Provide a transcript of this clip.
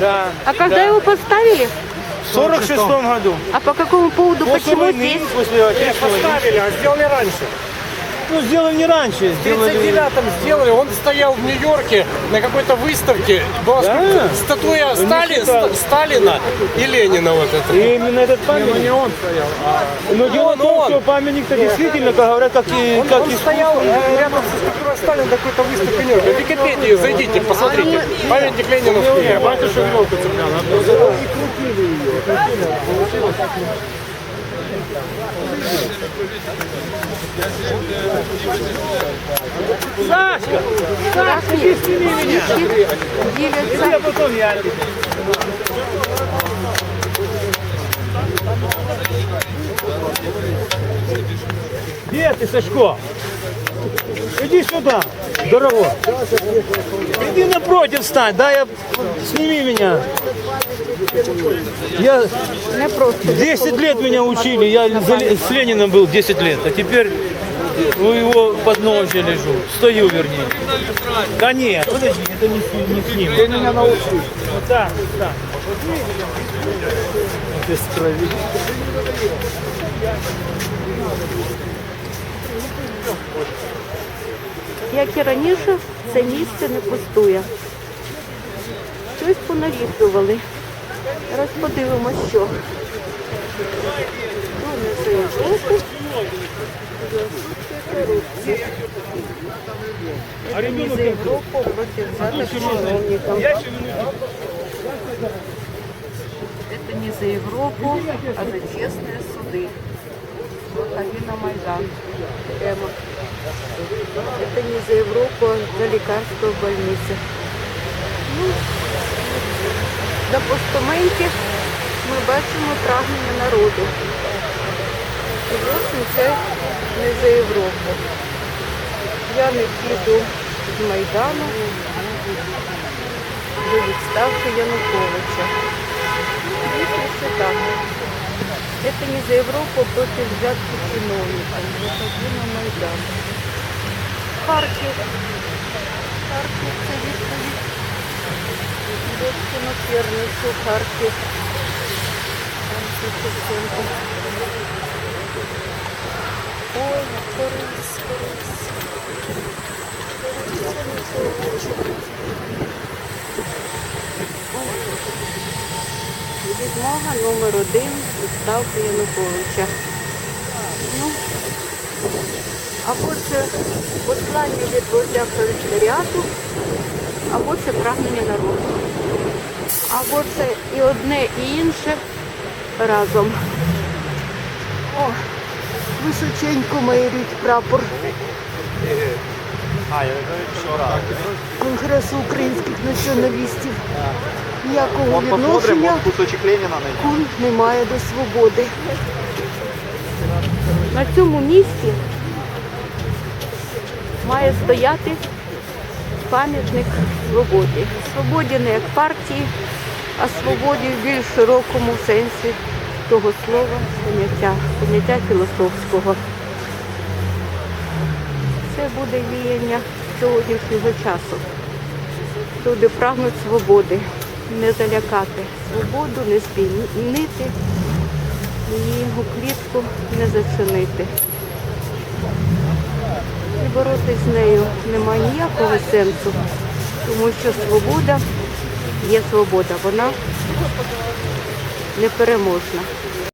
Да. А когда да. его поставили? В 46 году. А по какому поводу, После почему войны, здесь? после Нет. Поставили, а сделали раньше. Ну, сделали не раньше, В сделали... 39-м сделали, он стоял в Нью-Йорке на какой-то выставке. Была Да? статуя Ну, Стали- не Сталина и Ленина вот это. И именно этот памятник. Не он стоял, а Но дело он, в том, он. что памятник-то действительно, как говорят, как и он, как он и стоял э, рядом со скульптурой Сталина на какой-то выставке в Нью-Йорке. В Википедии зайдите, посмотрите. Памятник Ленину в Киеве. Батюшка веревку цеплял. Сашка! Сашка, иди сними меня! Делятся. Я потом я. Где ты, Сашко? Иди сюда, дорогой. Иди напротив стань, да, я... Сними меня. Я Не просто. 10 лет меня учили, я за Ле- с Лениным был 10 лет, а теперь у его подножия лежу, стою вернее. Да нет, подожди, это не, с- не с ним. Ты меня научил. Вот так, вот так. Без крови. Як і раніше, це місце не пустує. Щось понавітрювали. Зараз подивимось, що. Ну, не за Європу. корупції. А Не ребенок за Європу проти взятих чиновників. Я еще минуту. Это не за Европу, а за честные суды. Выходи на Майдан. Прямо. Это не за Европу, а за лекарства в больнице. Ну, на постаменті ми бачимо прагнення народу. І зовсім це не за Європу. Я не піду з Майдану до відставки Януковича. Если все так. Это не за Европу а против взятки чиновников. Выходи на Майдан. Харків. Харків це відповідь. Дочкину Керницю, Харків. Ой, Борис, Борис. Відмога номер один відставки Януковича. Ну, або це послання від вождя пролетаріату, або це прагнення народу. Або це і одне, і інше разом. О, височенько майорить прапор Конгресу українських націоналістів. Ніякого відношення кун немає до свободи. На цьому місці має стояти пам'ятник свободі. Свободі не як партії, а свободі в більш широкому сенсі того слова, поняття, поняття філософського. Це буде віяння сьогоднішнього часу. Люди прагнуть свободи, не залякати свободу, не спійнити, її у клітку не зачинити. І боротися з нею немає ніякого сенсу, тому що свобода є свобода, вона непереможна.